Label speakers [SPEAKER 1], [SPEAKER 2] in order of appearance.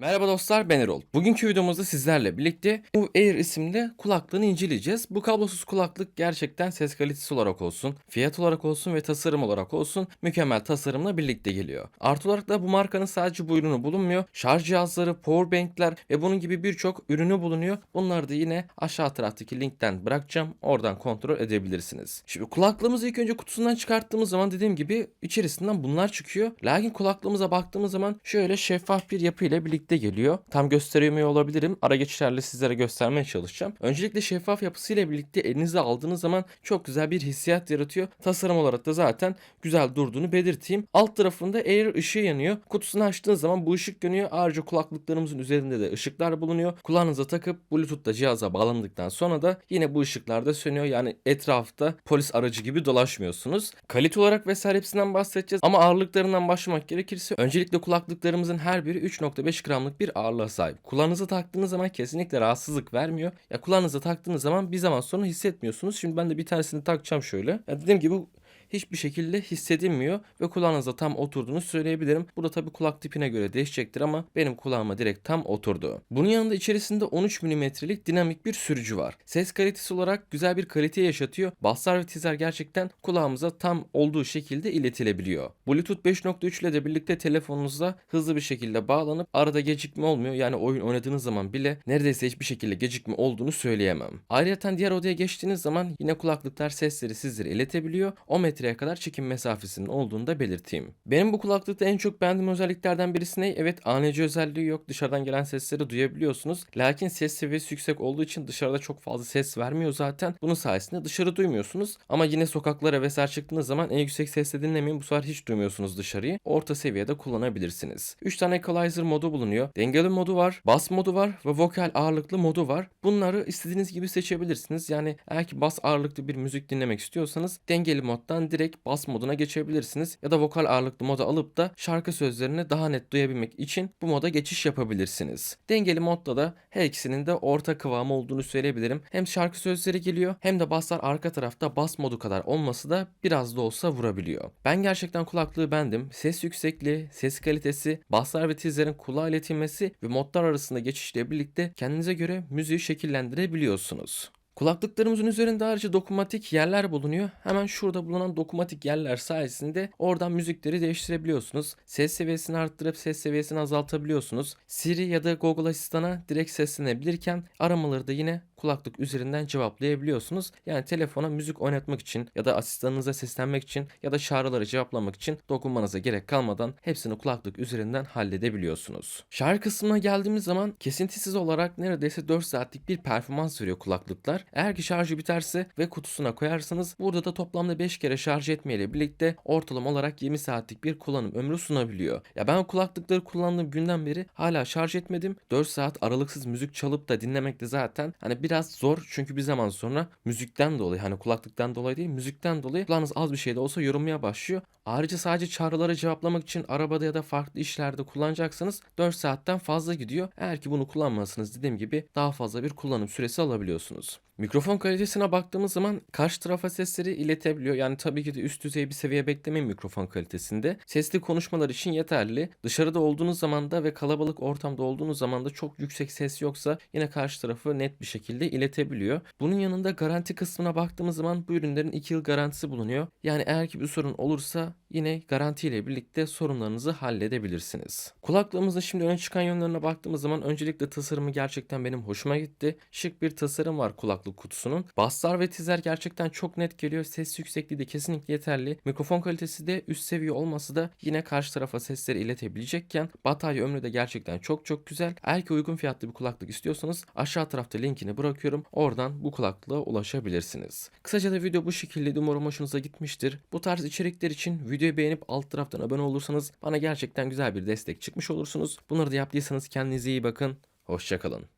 [SPEAKER 1] Merhaba dostlar ben Erol. Bugünkü videomuzda sizlerle birlikte bu Air isimli kulaklığını inceleyeceğiz. Bu kablosuz kulaklık gerçekten ses kalitesi olarak olsun, fiyat olarak olsun ve tasarım olarak olsun mükemmel tasarımla birlikte geliyor. Artı olarak da bu markanın sadece bu ürünü bulunmuyor. Şarj cihazları, powerbankler ve bunun gibi birçok ürünü bulunuyor. Bunları da yine aşağı taraftaki linkten bırakacağım. Oradan kontrol edebilirsiniz. Şimdi kulaklığımızı ilk önce kutusundan çıkarttığımız zaman dediğim gibi içerisinden bunlar çıkıyor. Lakin kulaklığımıza baktığımız zaman şöyle şeffaf bir yapı ile birlikte geliyor. Tam gösteremiyor olabilirim. Ara geçişlerle sizlere göstermeye çalışacağım. Öncelikle şeffaf yapısıyla birlikte elinize aldığınız zaman çok güzel bir hissiyat yaratıyor. Tasarım olarak da zaten güzel durduğunu belirteyim. Alt tarafında Air ışığı yanıyor. Kutusunu açtığınız zaman bu ışık yanıyor. Ayrıca kulaklıklarımızın üzerinde de ışıklar bulunuyor. Kulağınıza takıp Bluetooth'ta cihaza bağlandıktan sonra da yine bu ışıklar da sönüyor. Yani etrafta polis aracı gibi dolaşmıyorsunuz. Kalite olarak vesaire hepsinden bahsedeceğiz. Ama ağırlıklarından başlamak gerekirse öncelikle kulaklıklarımızın her biri 3.5 gramlık bir ağırlığa sahip. Kulağınıza taktığınız zaman kesinlikle rahatsızlık vermiyor. Ya kulağınıza taktığınız zaman bir zaman sonra hissetmiyorsunuz. Şimdi ben de bir tanesini takacağım şöyle. Ya dediğim gibi hiçbir şekilde hissedilmiyor ve kulağınıza tam oturduğunu söyleyebilirim. Bu da tabii kulak tipine göre değişecektir ama benim kulağıma direkt tam oturdu. Bunun yanında içerisinde 13 mm'lik dinamik bir sürücü var. Ses kalitesi olarak güzel bir kalite yaşatıyor. Basslar ve tizler gerçekten kulağımıza tam olduğu şekilde iletilebiliyor. Bluetooth 5.3 ile de birlikte telefonunuza hızlı bir şekilde bağlanıp arada gecikme olmuyor. Yani oyun oynadığınız zaman bile neredeyse hiçbir şekilde gecikme olduğunu söyleyemem. Ayrıca diğer odaya geçtiğiniz zaman yine kulaklıklar sesleri sizlere iletebiliyor. O metreye kadar çekim mesafesinin olduğunu da belirteyim. Benim bu kulaklıkta en çok beğendiğim özelliklerden birisi ne? Evet ANC özelliği yok. Dışarıdan gelen sesleri duyabiliyorsunuz. Lakin ses seviyesi yüksek olduğu için dışarıda çok fazla ses vermiyor zaten. Bunun sayesinde dışarı duymuyorsunuz. Ama yine sokaklara vesaire çıktığınız zaman en yüksek sesle dinlemeyin. Bu sefer hiç duymuyorsunuz dışarıyı. Orta seviyede kullanabilirsiniz. 3 tane equalizer modu bulunuyor. Dengeli modu var, bas modu var ve vokal ağırlıklı modu var. Bunları istediğiniz gibi seçebilirsiniz. Yani eğer ki bas ağırlıklı bir müzik dinlemek istiyorsanız dengeli moddan direkt bas moduna geçebilirsiniz. Ya da vokal ağırlıklı moda alıp da şarkı sözlerini daha net duyabilmek için bu moda geçiş yapabilirsiniz. Dengeli modda da her ikisinin de orta kıvamı olduğunu söyleyebilirim. Hem şarkı sözleri geliyor hem de baslar arka tarafta bas modu kadar olması da biraz da olsa vurabiliyor. Ben gerçekten kulaklığı bendim. Ses yüksekliği, ses kalitesi, baslar ve tizlerin kulağa iletilmesi ve modlar arasında geçişle birlikte kendinize göre müziği şekillendirebiliyorsunuz. Kulaklıklarımızın üzerinde ayrıca dokunmatik yerler bulunuyor. Hemen şurada bulunan dokunmatik yerler sayesinde oradan müzikleri değiştirebiliyorsunuz. Ses seviyesini arttırıp ses seviyesini azaltabiliyorsunuz. Siri ya da Google Asistan'a direkt seslenebilirken aramaları da yine kulaklık üzerinden cevaplayabiliyorsunuz. Yani telefona müzik oynatmak için ya da asistanınıza seslenmek için ya da çağrıları cevaplamak için dokunmanıza gerek kalmadan hepsini kulaklık üzerinden halledebiliyorsunuz. Şarj kısmına geldiğimiz zaman kesintisiz olarak neredeyse 4 saatlik bir performans veriyor kulaklıklar. Eğer ki şarjı biterse ve kutusuna koyarsanız burada da toplamda 5 kere şarj etmeyle birlikte ortalama olarak 20 saatlik bir kullanım ömrü sunabiliyor. Ya ben kulaklıkları kullandığım günden beri hala şarj etmedim. 4 saat aralıksız müzik çalıp da dinlemek de zaten hani biraz zor çünkü bir zaman sonra müzikten dolayı hani kulaklıktan dolayı değil müzikten dolayı kulağınız az bir şey de olsa yorulmaya başlıyor. Ayrıca sadece çağrılara cevaplamak için arabada ya da farklı işlerde kullanacaksanız 4 saatten fazla gidiyor. Eğer ki bunu kullanmazsanız dediğim gibi daha fazla bir kullanım süresi alabiliyorsunuz. Mikrofon kalitesine baktığımız zaman karşı tarafa sesleri iletebiliyor. Yani tabii ki de üst düzey bir seviye beklemeyin mikrofon kalitesinde. Sesli konuşmalar için yeterli. Dışarıda olduğunuz zaman da ve kalabalık ortamda olduğunuz zaman da çok yüksek ses yoksa yine karşı tarafı net bir şekilde iletebiliyor. Bunun yanında garanti kısmına baktığımız zaman bu ürünlerin 2 yıl garantisi bulunuyor. Yani eğer ki bir sorun olursa yine garantiyle birlikte sorunlarınızı halledebilirsiniz. Kulaklığımızın şimdi öne çıkan yönlerine baktığımız zaman öncelikle tasarımı gerçekten benim hoşuma gitti. Şık bir tasarım var kulaklık kutusunun. Basslar ve tizler gerçekten çok net geliyor. Ses yüksekliği de kesinlikle yeterli. Mikrofon kalitesi de üst seviye olması da yine karşı tarafa sesleri iletebilecekken batarya ömrü de gerçekten çok çok güzel. Eğer ki uygun fiyatlı bir kulaklık istiyorsanız aşağı tarafta linkini bırakıyorum. Oradan bu kulaklığa ulaşabilirsiniz. Kısaca da video bu şekilde umarım hoşunuza gitmiştir. Bu tarz içerikler için videoyu beğenip alt taraftan abone olursanız bana gerçekten güzel bir destek çıkmış olursunuz. Bunları da yaptıysanız kendinize iyi bakın. Hoşçakalın.